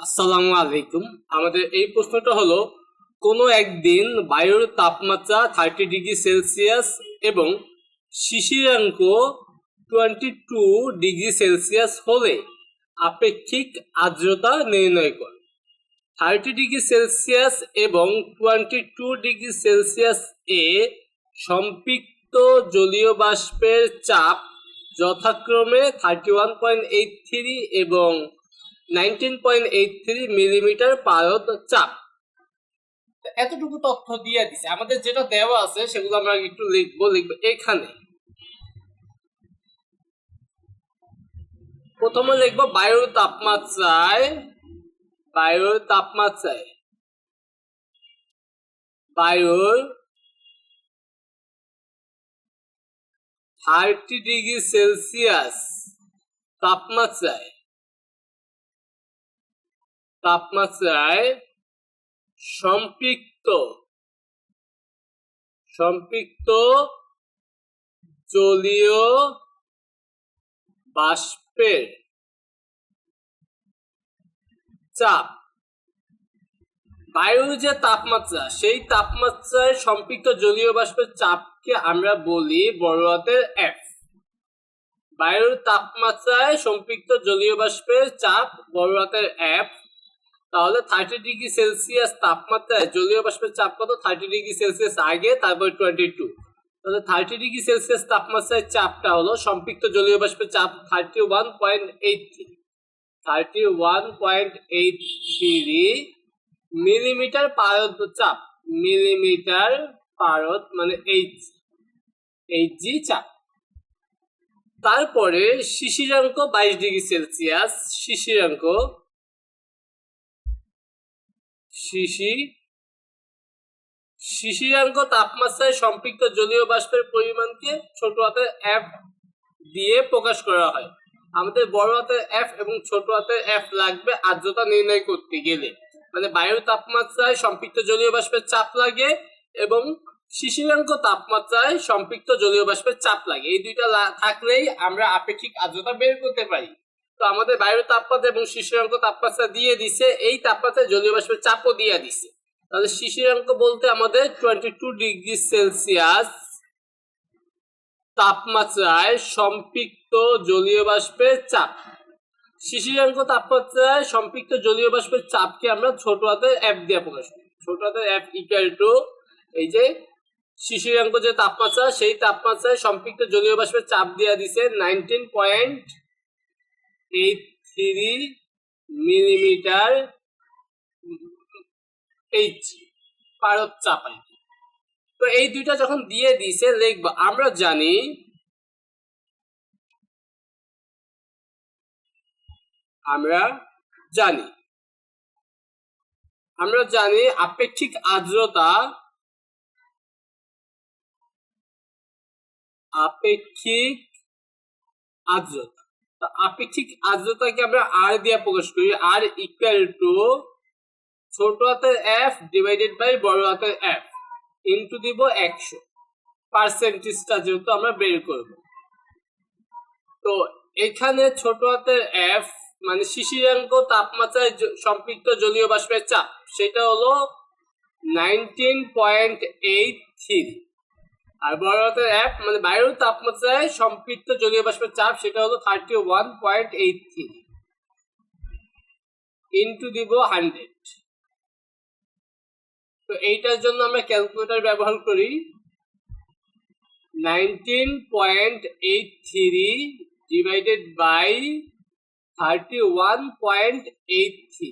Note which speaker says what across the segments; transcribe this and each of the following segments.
Speaker 1: আসসালামু আলাইকুম। আমাদের এই প্রশ্নটা হলো, কোনো একদিন বায়ুর তাপমাত্রা থার্টি ডিগ্রি সেলসিয়াস এবং শিশিরাঙ্ক টোয়েন্টি টু ডিগ্রি সেলসিয়াস হলে আপেক্ষিক আর্দ্রতা নির্ণয় করুন থার্টি ডিগ্রি সেলসিয়াস এবং টোয়েন্টি টু ডিগ্রি সেলসিয়াস এ সম্পৃক্ত জলীয় বাষ্পের চাপ যথাক্রমে thirty one point eight three এবং nineteen point eight three millimetre পারদ চাপ। এতটুকু তথ্য দিয়ে দিছে। আমাদের যেটা দেওয়া আছে সেগুলো আমরা একটু লিখব লিখব এখানে। প্রথমে লিখব বায়ুর তাপমাত্রায় বায়ুর তাপমাত্রায়। বায়ুর থার্টি ডিগ্রি সেলসিয়াস তাপমাত্রায়। তাপমাত্রায় সম্পৃক্ত সম্পৃক্ত জলীয় বাষ্পের চাপ। বায়ুর যে তাপমাত্রা, সেই তাপমাত্রায় সম্পৃক্ত জলীয় বাষ্পের চাপকে আমরা বলি বড় হাতের এফ বায়ুর তাপমাত্রায় সম্পৃক্ত জলীয় বাষ্পের চাপ বড় হাতের এফ তাহলে থার্টি ডিগ্রি সেলসিয়াস তাপমাত্রায় জলীয় বাষ্পের চাপ কত? থার্টি ডিগ্রি সেলসিয়াস আগে, তারপর টোয়েন্টি টু তাহলে থার্টি ডিগ্রি সেলসিয়াস তাপমাত্রায় চাপটা হলো সম্পৃক্ত জলীয় বাষ্পের চাপ thirty one point eight three thirty one point eight three millimetre পারদ চাপ। মিলিমিটার পারদ মানে এইচ এইচ জি চাপ। তারপরে শিশিরাঙ্ক বাইশ ডিগ্রি সেলসিয়াস শিশিরাঙ্ক শিশি শিশিরাঙ্ক তাপমাত্রায় সম্পৃক্ত জলীয় বাষ্পের পরিমাণকে ছোট হাতের এফ দিয়ে প্রকাশ করা হয়। আমাদের বড় হাতের এফ এবং ছোট হাতের এফ লাগবে আর্দ্রতা নির্ণয় করতে গেলে। মানে বায়ুর তাপমাত্রায় সম্পৃক্ত জলীয় বাষ্পের চাপ লাগে এবং শিশিরাঙ্ক তাপমাত্রায় সম্পৃক্ত জলীয় বাষ্পের চাপ লাগে। এই দুইটা থাকলেই আমরা আপেক্ষিক আর্দ্রতা বের করতে পারি। তো আমাদের বায়ুর তাপমাত্রা এবং শিশিরাঙ্ক তাপমাত্রা দিয়ে দিছে, এই তাপমাত্রায় জলীয় বাষ্পের চাপও দিয়ে দিছে। তাহলে শিশিরাঙ্ক বলতে আমাদের টোয়েন্টি টু ডিগ্রি সেলসিয়াস তাপমাত্রায় সম্পৃক্ত জলীয় বাষ্পের চাপ। শিশিরাঙ্ক তাপমাত্রায় সম্পৃক্ত জলীয় বাষ্পের চাপকে আমরা ছোট হাতের অ্যাপ দিয়ে প্রকাশ করি। ছোট হাতের অ্যাপ ইকুয়াল টু এই যে শিশিরাঙ্ক যে তাপমাত্রা, সেই তাপমাত্রায় সম্পৃক্ত জলীয় বাষ্পের চাপ দিয়ে দিছে nineteen point eight three millimetre H পারদ চাপ তো এই দুইটা যখন দিয়ে দিছে লিখব আমরা জানি আমরা জানি। আমরা জানি আপেক্ষিক আর্দ্রতা আপেক্ষিক আর্দ্রতা। আপেক্ষিক আর্দ্রতাকে আমরা আর দিয়ে প্রকাশ করি। আর ইকুয়াল টু ছোট হাতের এফ ডিভাইডেড বাই বড় হাতের এফ ইন্টু দিব একশো। পার্সেন্টেজটা যেহেতু আমরা বের করব। তো এখানে ছোট হাতের এফ মানে শিশিরাঙ্ক তাপমাত্রায় সম্পৃক্ত জলীয় বাষ্পের চাপ, সেটা হলো নাইনটিন পয়েন্ট এইট থ্রি আর বড় অ্যাপ মানে বায়ুর তাপমাত্রায় সম্পৃক্ত জলীয় বাষ্পের চাপ সেটা হলো thirty one point eight three into দিব হান্ড্রেড তো এইটার জন্য আমরা ক্যালকুলেটর ব্যবহার করি nineteen point eight three divided by thirty one point eight three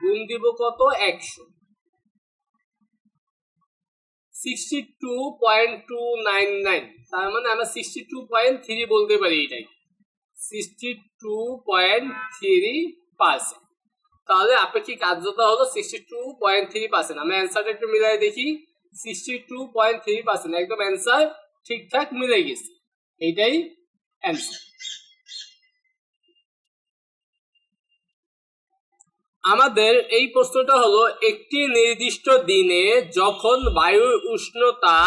Speaker 1: গুণ দিব কত? একশো। Sixty two point two nine nine তার মানে আমরা সিক্সটি টু পয়েন্ট থ্রি বলতে পারি এটাই sixty two point three percent তাহলে আপেক্ষিক আর্দ্রতা হলো sixty two point three percent অ্যান্সারটা একটু মিলাই দেখি। Sixty two point three percent একদম অ্যান্সার ঠিকঠাক মিলে গেছে। এইটাই অ্যান্সার আমাদের এই প্রশ্নটা হলো, একটি নির্দিষ্ট দিনে যখন বায়ুর উষ্ণতা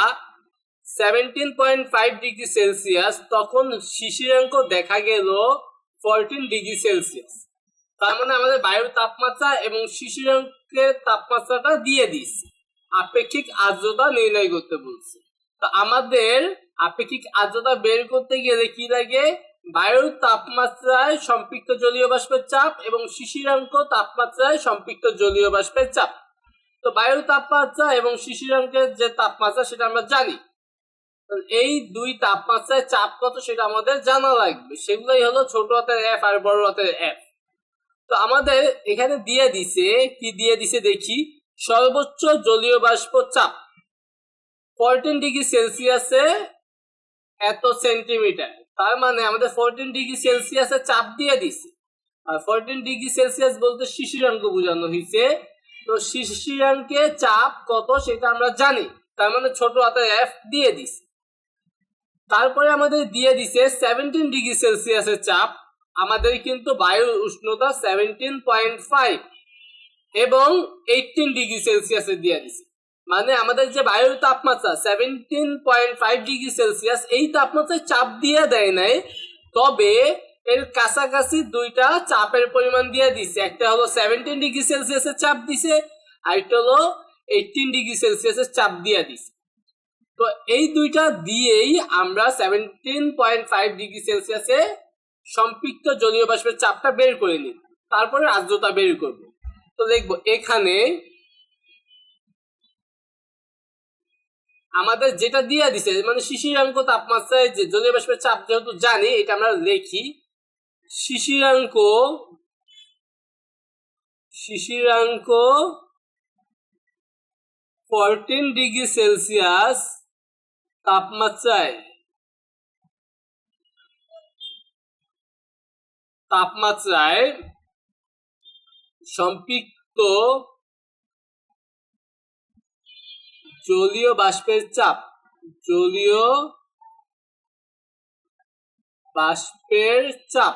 Speaker 1: seventeen point five degree Celsius তখন শিশিরাঙ্ক দেখা গেল ফোরটিন ডিগ্রি সেলসিয়াস তার মানে আমাদের বায়ুর তাপমাত্রা এবং শিশিরাঙ্কের তাপমাত্রাটা দিয়ে দিচ্ছে আপেক্ষিক আর্দ্রতা নির্ণয় করতে বলছে। তো আমাদের আপেক্ষিক আর্দ্রতা বের করতে গেলে কি লাগে? বায়ুর তাপমাত্রায় সম্পৃক্ত জলীয় বাষ্পের চাপ এবং শিশিরাঙ্ক তাপমাত্রায় সম্পৃক্ত জলীয় বাষ্পের চাপ। তো বায়ুর তাপমাত্রা এবং শিশিরাঙ্কের যে তাপমাত্রা সেটা আমরা জানি। এই দুই তাপমাত্রায় চাপ কত সেটা আমাদের জানা লাগবে। সেগুলোই হলো ছোট হাতের এফ আর বড় হাতের এফ তো আমাদের এখানে দিয়ে দিছে, কি দিয়ে দিছে দেখি। সর্বোচ্চ জলীয় বাষ্প চাপ। ফোরটিন ডিগ্রি সেলসিয়াসে এত সেন্টিমিটার। তার মানে আমাদের ফোরটিন ডিগ্রি সেলসিয়াসে চাপ দিয়ে দিছে আর ফোরটিন ডিগ্রি সেলসিয়াস বলতে শিশিরাঙ্ক বোঝানো হয়েছে। তো শিশিরাঙ্কে চাপ কত সেটা আমরা জানি। তার মানে ছোট হাতে এফ দিয়ে দিছে তারপরে আমাদের দিয়ে দিছে সেভেন্টিন ডিগ্রি সেলসিয়াসের চাপ। আমাদের কিন্তু বায়ুর উষ্ণতা সেভেন্টিন পয়েন্ট ফাইভ এবং এইটিন ডিগ্রি সেলসিয়াসে দিয়ে দিছে মানে আমাদের যে বায়ুর তাপমাত্রা seventeen point five degree Celsius এই তাপমাত্রায় চাপ দিয়ে দেয় নাই, তবে এর কাছাকাছি দুইটা চাপের পরিমাণ দিয়ে দিছে। একটা হলো সেভেন্টিন ডিগ্রি সেলসিয়াসের চাপ দিছে আরেকটা হলো এইটিন ডিগ্রি সেলসিয়াসের চাপ দিয়ে দিছে। তো এই দুইটা দিয়েই আমরা সেভেন্টিন পয়েন্ট ফাইভ ডিগ্রি সেলসিয়াসে সম্পৃক্ত জলীয় বাষ্পের চাপটা বের করে নিই, তারপরে আর্দ্রতা বের করব। তো দেখব এখানে আমাদের যেটা দিয়ে দিছে মানে শিশিরাঙ্ক তাপমাত্রায় যে জলীয় বাষ্পের চাপ যেহেতু জানি, এটা আমরা লিখি। শিশিরাঙ্ক শিশিরাঙ্ক ফোরটিন ডিগ্রি সেলসিয়াস তাপমাত্রায়। তাপমাত্রায় সম্পৃক্ত জলীয় বাষ্পের চাপ। জলীয় বাষ্পের চাপ।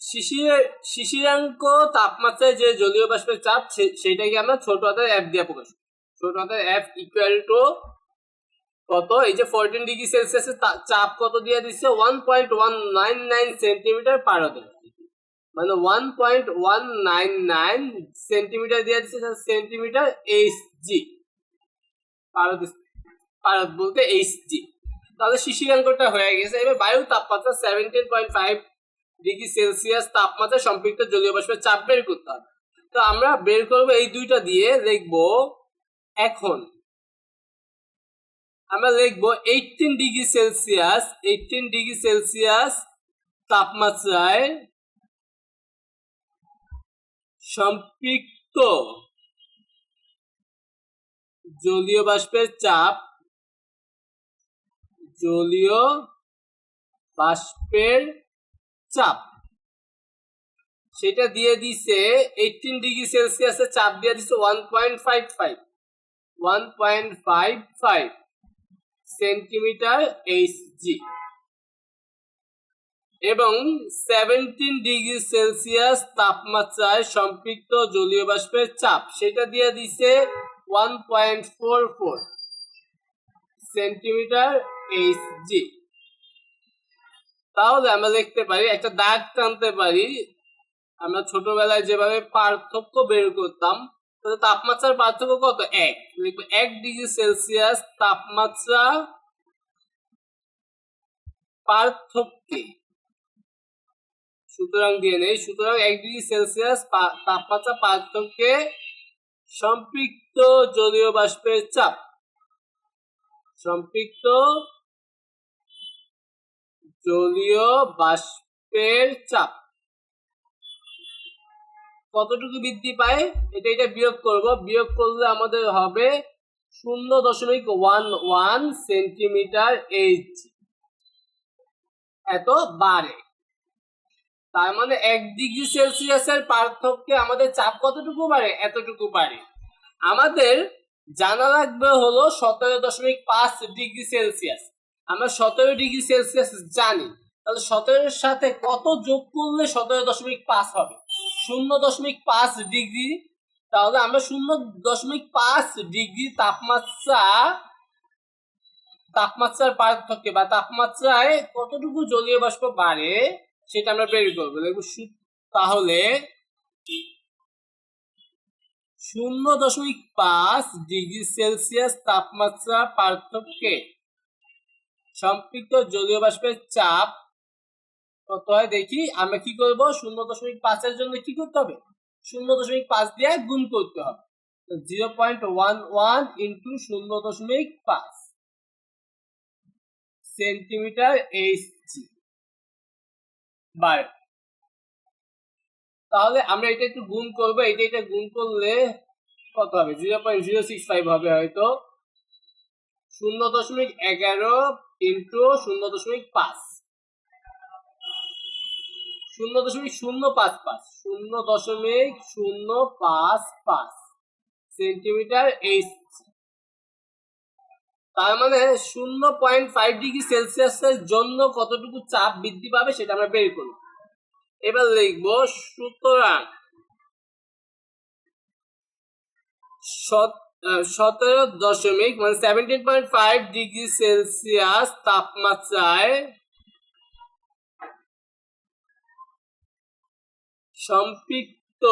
Speaker 1: শিশির, শিশিরাঙ্ক তাপমাত্রায় যে জলীয় বাষ্পের চাপ, সে- সেইটাকে আমরা ছোট হাতের এফ দিয়ে প্রকাশ। ছোট হাতের এফ ইকুয়াল টু কত? এই যে ফোরটিন ডিগ্রি সেলসিয়াসের চাপ কত দিয়ে দিচ্ছে? One point one nine nine centimetre per হাতে মানে one point one nine nine centimetre দিয়ে দিচ্ছে সেন্টিমিটার এইচ জি পারদ পারদ বলতে এইচ জি তাহলে শিশিরাঙ্কটা হয়ে গেছে। এবার বায়ু তাপমাত্রা seventeen point five degree Celsius তাপমাত্রা সম্পৃক্ত জলীয় বাষ্পের চাপ বের করতে হবে। তো আমরা বের করব এই দুইটা দিয়ে, লিখব এখন। আমরা লিখব eighteen degree Celsius eighteen degree Celsius তাপমাত্রায় সম্পৃক্ত। জলীয় বাষ্পের চাপ জলীয় বাষ্পের চাপ। সেটা দিয়ে দিছে এইটিন ডিগ্রি সেলসিয়াসের চাপ দিয়ে দিছে one point five five one point five five centimetre H G এবং সেভেন্টিন ডিগ্রি সেলসিয়াস তাপমাত্রায় সম্পৃক্ত জলীয় বাষ্পের চাপ, সেটা দিয়ে দিছে one point four four centimetre H G তাহলে আমরা দেখতে পারি, একটা দাগ টানতে পারি, আমরা ছোটবেলায় যেভাবে পার্থক্য বের করতাম, তাহলে তাপমাত্রার পার্থক্য কত? এক। লিখব এক ডিগ্রি সেলসিয়াস তাপমাত্রা পার্থক্যে সুতরাং দিয়ে নেই সুতরাং এক ডিগ্রি সেলসিয়াস তাপমাত্রা পার্থক্যে সম্পৃক্ত জলীয় বাষ্পের চাপ। সম্পৃক্ত জলীয় বাষ্পের চাপ। কতটুকু বৃদ্ধি পায়? এটা এটা বিয়োগ করব। বিয়োগ করলে আমাদের হবে শূন্য দশমিক ওয়ান ওয়ান সেন্টিমিটার এইচ। এত বাড়ে। তার মানে এক ডিগ্রি সেলসিয়াসের পার্থক্যে আমাদের চাপ কতটুকু বাড়ে? এতটুকু বাড়ে। আমাদের জানা লাগবে হলো সতেরো দশমিক পাঁচ ডিগ্রি সেলসিয়াস। আমরা সতেরো ডিগ্রি সেলসিয়াস জানি। তাহলে সতেরোর সাথে কত যোগ করলে সতেরো দশমিক পাঁচ হবে? শূন্য দশমিক পাঁচ ডিগ্রি। তাহলে আমরা শূন্য দশমিক পাঁচ ডিগ্রি তাপমাত্রা, তাপমাত্রার পার্থক্যে বা তাপমাত্রায় কতটুকু জলীয় বাষ্প বাড়ে? সেটা আমরা বের করব। দেখব তাহলে শূন্য দশমিক পাঁচ ডিগ্রি সেলসিয়াস তাপমাত্রা পার্থক্যে সম্পৃক্ত জলীয় বাষ্পের চাপ কত হয় দেখি, আমরা কি করব? শূন্য দশমিক পাঁচের জন্য কি করতে হবে? শূন্য দশমিক পাঁচ দিয়ে গুণ করতে হবে। Zero point one one into শূন্য দশমিক পাঁচ সেন্টিমিটার এইচ বার তাহলে আমরা এটা একটু গুণ করব, এটা এটা গুণ করলে কত হবে? Zero point zero six five হবে হয়তো। শূন্য দশমিক এগারো ইন্টু শূন্য দশমিক পাঁচ। শূন্য দশমিক শূন্য পাঁচ পাঁচ। শূন্য দশমিক শূন্য পাঁচ পাঁচ। সেন্টিমিটার এইচ তার মানে শূন্য পয়েন্ট ফাইভ ডিগ্রি সেলসিয়াসের জন্য কতটুকু চাপ বৃদ্ধি পাবে সেটা আমরা বের করব। এবার লিখব, সুতরাং সতেরো দশমিক মানে seventeen point five degree Celsius তাপমাত্রায় সম্পৃক্ত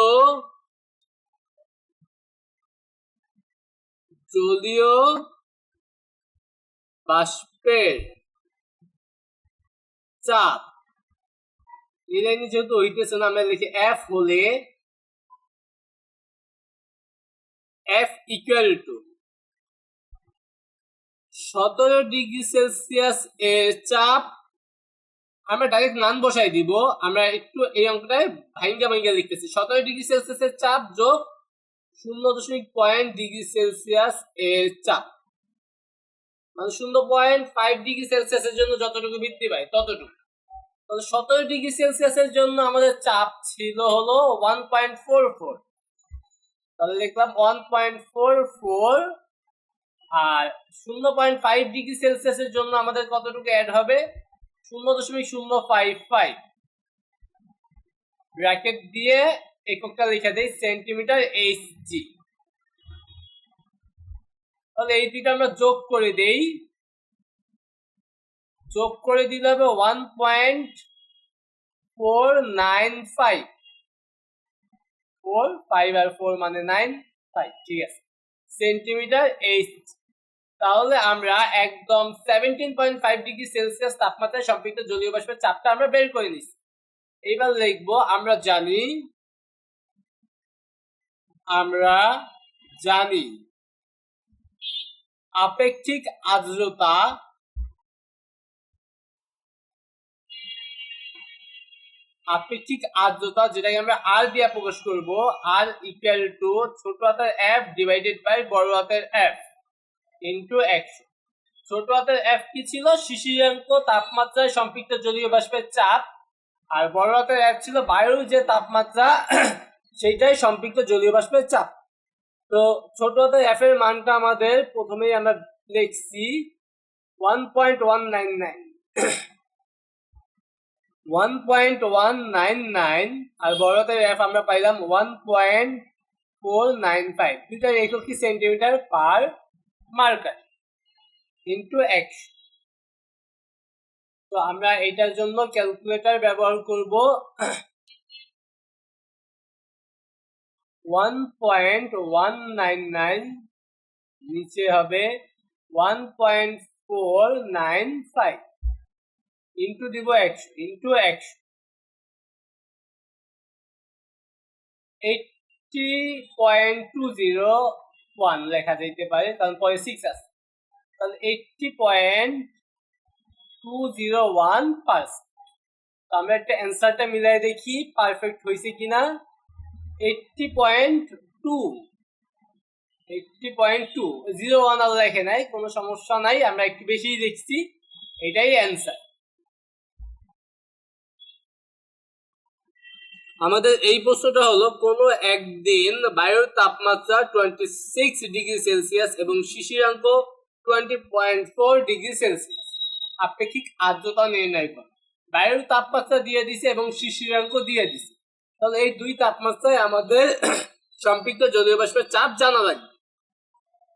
Speaker 1: জলীয় বাষ্পের চাপ। এই লাইনে যেহেতু হইতেছে না আমরা লিখি এফ হলে এফ ইকুয়াল টু সতেরো ডিগ্রি সেলসিয়াস এর চাপ আমরা ডাইরেক্ট মান বসাই দিব। আমরা একটু এই অঙ্কটায় ভাইঙ্গা ভাইঙ্গা লিখতেছি। সতেরো ডিগ্রি সেলসিয়াসের চাপ যোগ শূন্য দশমিক পয়েন্ট ডিগ্রি সেলসিয়াস এর চাপ। মানে শূন্য পয়েন্ট ফাইভ ডিগ্রি সেলসিয়াসের জন্য যতটুকু বৃদ্ধি পায় ততটুকু। তাহলে সতেরো ডিগ্রি সেলসিয়াসের জন্য আমাদের চাপ ছিল হলো ওয়ান পয়েন্ট ফোর ফোর তাহলে লিখলাম ওয়ান পয়েন্ট ফোর ফোর আর শূন্য পয়েন্ট ফাইভ ডিগ্রি সেলসিয়াসের জন্য আমাদের কতটুকু অ্যাড হবে? শূন্য দশমিক শূন্য ফাইভ ফাইভ ব্র্যাকেট দিয়ে এককটা লিখে দেয় সেন্টিমিটার এইচ জি। তাহলে এই দুইটা আমরা যোগ করে দেই। যোগ করে দিলে হবে one point four nine five four five আর ফোর মানে নাইন ফাইভ ঠিক আছে। সেন্টিমিটার এইচ তাহলে আমরা একদম seventeen point five degree Celsius তাপমাত্রায় সম্পৃক্ত জলীয় বাষ্পের চাপটা আমরা বের করে নিচ্ছি এইবার লিখব, আমরা জানি আমরা জানি আপেক্ষিক আর্দ্রতা আপেক্ষিক আর্দ্রতা যেটাকে আমরা আর দিয়ে প্রকাশ করব আর ইকুয়াল টু ছোট হাতের এফ ডিভাইডেড বাই বড় হাতের এফ ইন্টু একশো ছোট হাতের এফ কি ছিল? শিশিরাঙ্ক তাপমাত্রায় সম্পৃক্ত জলীয় বাষ্পের চাপ, আর বড় হাতের এফ ছিল বায়ুর যে তাপমাত্রা, সেইটাই সম্পৃক্ত জলীয় বাষ্পের চাপ। তো ছোট এফ এর মানটা আমাদের প্রথমেই আমরা লিখছি one point one nine nine one point one nine nine আর বড়দের এফ আমরা পাইলাম one point four nine five দুইটার একক কি সেন্টিমিটার পার মার্কার ইন্টু এক্স তো আমরা এটার জন্য ক্যালকুলেটর ব্যবহার করব one point one nine nine নিচে হবে one point four nine five into দিব একশো ইন্টু একশো। Eighty point two zero one লেখা যেতে পারে, কারণ পরে সিক্স আছে। তাহলে eighty point two zero one percent তো আমরা একটা অ্যান্সারটা মিলাই দেখি পারফেক্ট হয়েছে কিনা। লেখে নাই, কোনো সমস্যা নাই, আমরা একটু দেখছি। এটাই অ্যান্সার আমাদের এই প্রশ্নটা হলো, কোনো একদিন বায়ুর তাপমাত্রা টোয়েন্টি সিক্স ডিগ্রি সেলসিয়াস এবং শিশিরাঙ্ক twenty point four degree Celsius আপেক্ষিক আর্দ্রতা নির্ণয় করে বায়ুর তাপমাত্রা দিয়ে দিছে এবং শিশিরাঙ্ক দিয়ে দিছে। তাহলে এই দুই তাপমাত্রায় আমাদের সম্পৃক্ত জলীয় বাষ্পের চাপ জানা লাগবে।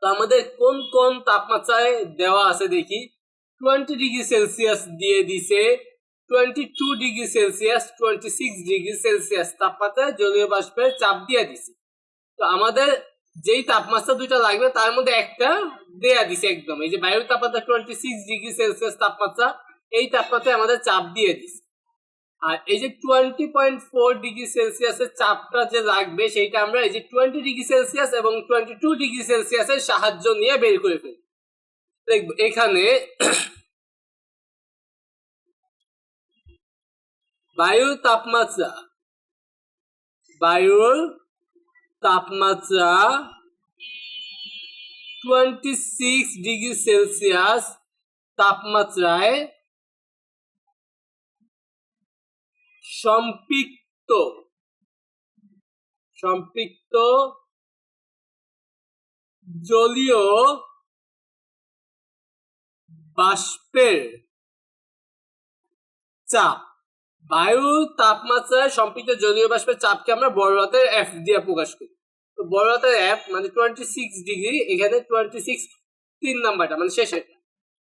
Speaker 1: তো আমাদের কোন কোন তাপমাত্রায় দেওয়া আছে দেখি। টোয়েন্টি ডিগ্রি সেলসিয়াস দিয়ে দিছে, twenty two degree Celsius, twenty six degree Celsius তাপমাত্রায় জলীয় বাষ্পের চাপ দিয়ে দিছে। তো আমাদের যেই তাপমাত্রা দুইটা লাগবে, তার মধ্যে একটা দেয়া দিছে একদম। এই যে বায়ুর তাপমাত্রা টোয়েন্টি সিক্স ডিগ্রি সেলসিয়াস তাপমাত্রা, এই তাপমাত্রায় আমাদের চাপ দিয়ে দিছে। আর এই যে টোয়েন্টি পয়েন্ট ফোর ডিগ্রি সেলসিয়াসের চাপটা যে লাগবে, সেইটা আমরা এই যে টোয়েন্টি ডিগ্রি সেলসিয়াস এবং টোয়েন্টি টু ডিগ্রি সেলসিয়াসের সাহায্য নিয়ে বের করে ফেলি। দেখব এখানে বায়ুর তাপমাত্রা বায়ুর তাপমাত্রা টোয়েন্টি সিক্স ডিগ্রি সেলসিয়াস তাপমাত্রায় সম্পৃক্ত। সম্পৃক্ত জলীয় বাষ্পের চাপ। বায়ুর তাপমাত্রায় সম্পৃক্ত জলীয় বাষ্পের চাপকে আমরা বড় হাতের এফ দিয়ে প্রকাশ করি। তো বড় হাতের এফ মানে টোয়েন্টি সিক্স ডিগ্রি এখানে টোয়েন্টি সিক্স তিন নাম্বারটা মানে শেষেরটা।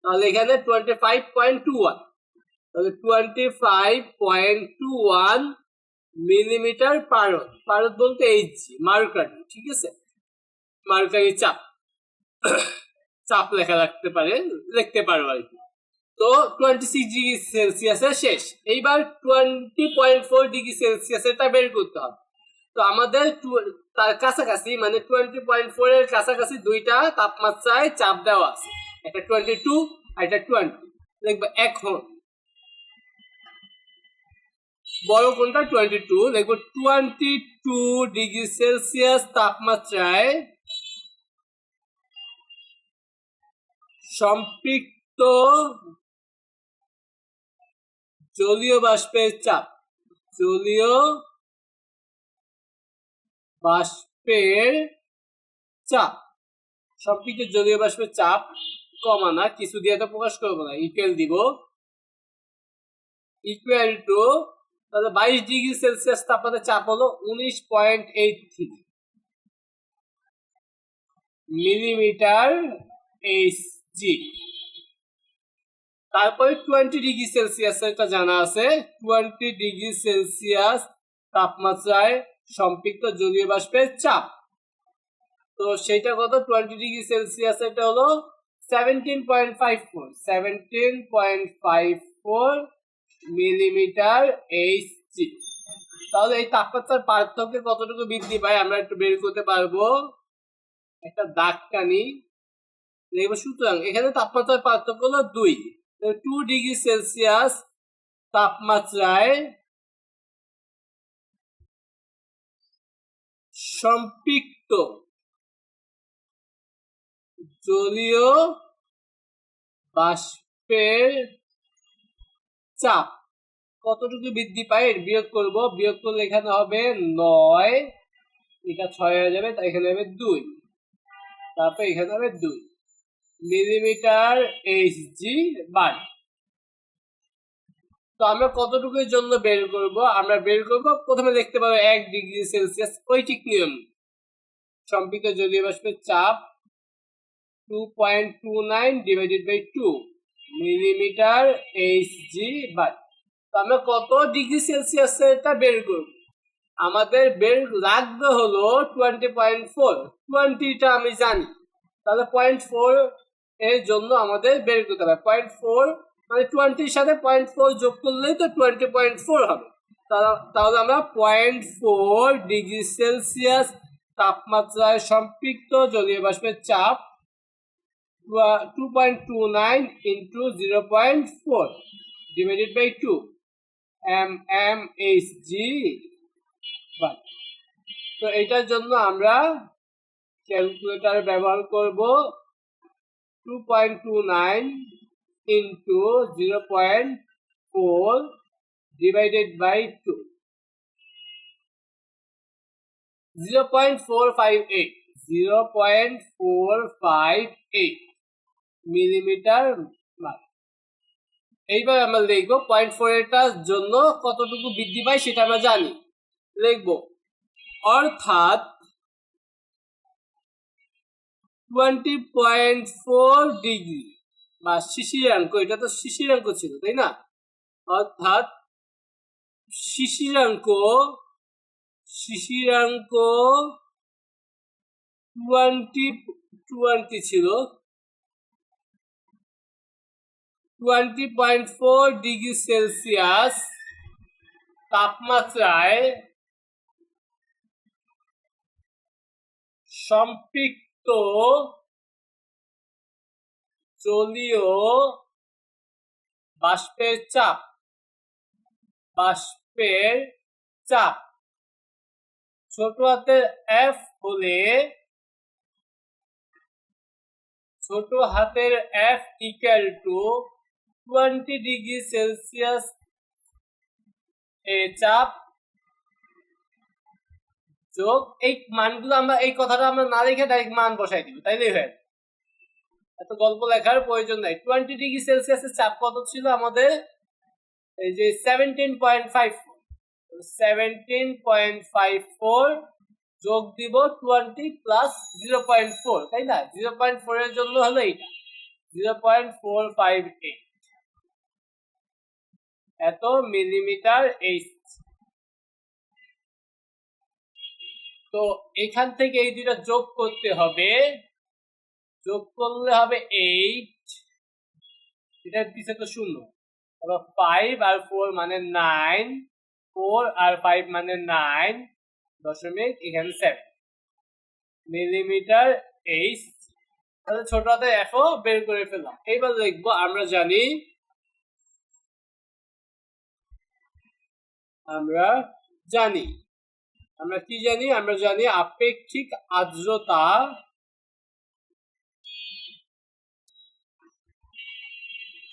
Speaker 1: তাহলে এখানে twenty five point two one তাহলে twenty five point two one millimetre পারদ পারদ বলতে এইচ মার্কারি ঠিক আছে? মার্কারি চাপ চাপ লেখা রাখতে পারে লিখতে পারো আর কি। তো টোয়েন্টি সিক্স ডিগ্রি সেলসিয়াসের শেষ। এইবার টোয়েন্টি পয়েন্ট ফোর ডিগ্রি সেলসিয়াসেরটা বের করতে হবে। তো আমাদের তার কাছাকাছি মানে টোয়েন্টি পয়েন্ট ফোর এর কাছাকাছি দুইটা তাপমাত্রায় চাপ দেওয়া আছে। একটা টোয়েন্টি টু আর একটা টোয়েন্টি দেখব এখন বড় কোনটা? টোয়েন্টি টু দেখব টোয়েন্টি টু ডিগ্রি সেলসিয়াস তাপমাত্রায় সম্পৃক্ত জলীয় বাষ্পের চাপ। জলীয় বাষ্পের চাপ। সম্পৃক্ত জলীয় বাষ্পের চাপ কমানা কিছু দিয়ে তো প্রকাশ করব না। ইকুয়াল দিব। ইকুয়াল টু তাহলে বাইশ ডিগ্রি সেলসিয়াস তাপমাত্রা চাপ হলো উনিশ point eight three millimetre H G. তারপরে টোয়েন্টি ডিগ্রি সেলসিয়াস এটা জানা আছে। টোয়েন্টি ডিগ্রি সেলসিয়াস তাপমাত্রায় সম্পৃক্ত জলীয় বাষ্পের চাপ। তো সেটা কত? টোয়েন্টি ডিগ্রি সেলসিয়াস এটা হলো seventeen point five four. Seventeen point five four millimetre H G. তাহলে এই তাপমাত্রার পার্থক্য কতটুকু বৃদ্ধি পায় আমরা একটু বের করতে পারব। একটা দাগ টানি দেখব সুতরাং এখানে তাপমাত্রার পার্থক্য হলো দুই। টু ডিগ্রি সেলসিয়াস তাপমাত্রায় সম্পৃক্ত জলীয় বাষ্পের চাপ। কতটুকু বৃদ্ধি পায়? বিয়োগ করব। বিয়োগ করলে এখানে হবে নয়। এটা ছয় হয়ে যাবে এখানে হবে দুই। তারপর এখানে হবে দুই। মিলিমিটার এইচ জি বার তো আমরা কতটুকুর জন্য বের করব? আমরা বের করব প্রথমে দেখতে পাবো এক ডিগ্রি সেলসিয়াস ঐটিক নিয়ম। সম্পৃক্ত জলীয় বাষ্পের চাপ two point two nine divided by two millimetre H G বার তো আমরা কত ডিগ্রি সেলসিয়াস এটা বের করব? আমাদের বের লাগবে হলো টোয়েন্টি পয়েন্ট ফোর টোয়েন্টিটা আমি জানি। তাহলে পয়েন্ট ফোর এর জন্য আমাদের বের করতে হবে। পয়েন্ট ফোর মানে টোয়েন্টির সাথে পয়েন্ট ফোর যোগ করলেই তো টোয়েন্টি পয়েন্ট ফোর হবে। তাহলে আমরা পয়েন্ট ফোর ডিগ্রি সেলসিয়াস তাপমাত্রায় সম্পৃক্ত, জলীয় বাষ্পের চাপ 2.29 into 0.4 divided by 2 MMHG but তো এটার জন্য আমরা ক্যালকুলেটর ব্যবহার করব 2.29 into 0.4 divided by 2 0.458 0.458 মিলিমিটার মান এইভাবে আমরা লিখব পয়েন্ট ফোর এটার জন্য কতটুকু বৃদ্ধি পায় সেটা আমরা জানি। লিখব, অর্থাৎ টোয়েন্টি পয়েন্ট ফোর ডিগ্রি বা শিশির অঙ্ক, এটা তো শিশির অঙ্ক ছিল, তাই না? অর্থাৎ শিশির অঙ্ক শিশির অঙ্ক টোয়েন্টি টোয়েন্টি ছিল। Twenty point four degree Celsius তাপমাত্রায় সম্পৃক্ত জলীয় বাষ্পের চাপ বাষ্পের চাপ। ছোট হাতের এফ হলে ছোট হাতের F equal to twenty degree Celsius চাপ যোগ, এই মানগুলো আমরা, এই কথাটা আমরা না লিখে ডাইরেক্ট মান বসাই দিব হয়ে যাবে। এত গল্প লেখার প্রয়োজন নাই। টোয়েন্টি ডিগ্রি সেলসিয়াসের চাপ কত ছিল আমাদের? এই যে seventeen point five seventeen point five four যোগ দিব twenty plus zero point four তাই না? জিরো পয়েন্ট ফোর এর জন্য হলো এইটা। Zero point four five eight এত মিলিমিটার এইচ তো এখান থেকে এই দুইটা যোগ করতে হবে। যোগ করলে হবে এইট এটার পিছে তো শূন্য। ফাইভ আর ফোর মানে নাইন ফোর আর ফাইভ মানে নাইন দশমিক এখানে সেভেন মিলিমিটার এইচ তাহলে ছোট হাতে এফও বের করে ফেললাম। এইবার দেখব আমরা জানি আমরা জানি। আমরা কি জানি? আমরা জানি আপেক্ষিক আর্দ্রতা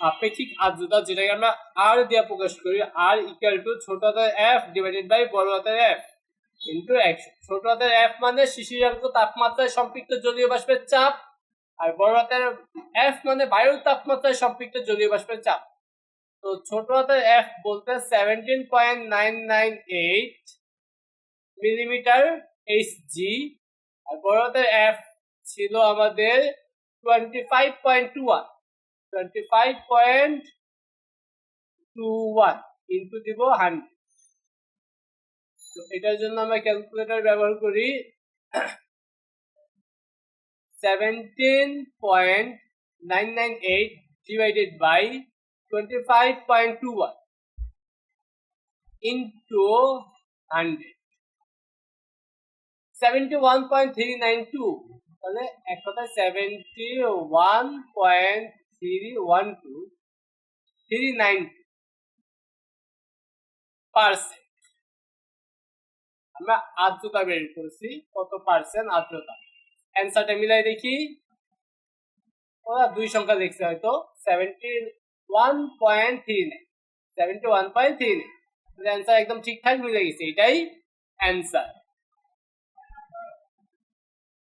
Speaker 1: আপেক্ষিক আর্দ্রতা যেটাকে আমরা আর দিয়ে প্রকাশ করি আর ইকুয়াল টু ছোট হাতের এফ ডিভাইডেড বাই বড় হাতের এফ ইন্টু একশো ছোট হাতের এফ মানে শিশিরাঙ্ক তাপমাত্রায় সম্পৃক্ত জলীয় বাষ্পের চাপ, আর বড় হাতের এফ মানে বায়ুর তাপমাত্রায় সম্পৃক্ত জলীয় বাষ্পের চাপ। তো ছোট হাতের এফ বলতে seventeen point nine nine eight millimetre H G আর বড় হাতের এফ ছিল আমাদের twenty five point two one twenty five point two one into দিব হান্ড্রেড তো এটার জন্য আমরা ক্যালকুলেটর ব্যবহার করি seventeen point nine nine eight divided by twenty five point two one into hundred seventy one point three nine তাহলে এক three nine percent আমরা আর্দ্রতা বের করছি, কত পার্সেন্ট আর্দ্রতা? অ্যান্সারটা মিলাই দেখি। ওরা দুই সংখ্যা দেখছে হয়তো seventy one point three nine seventy one point three nine answer একদম ঠিকঠাক মিলে গেছে এটাই অ্যান্সার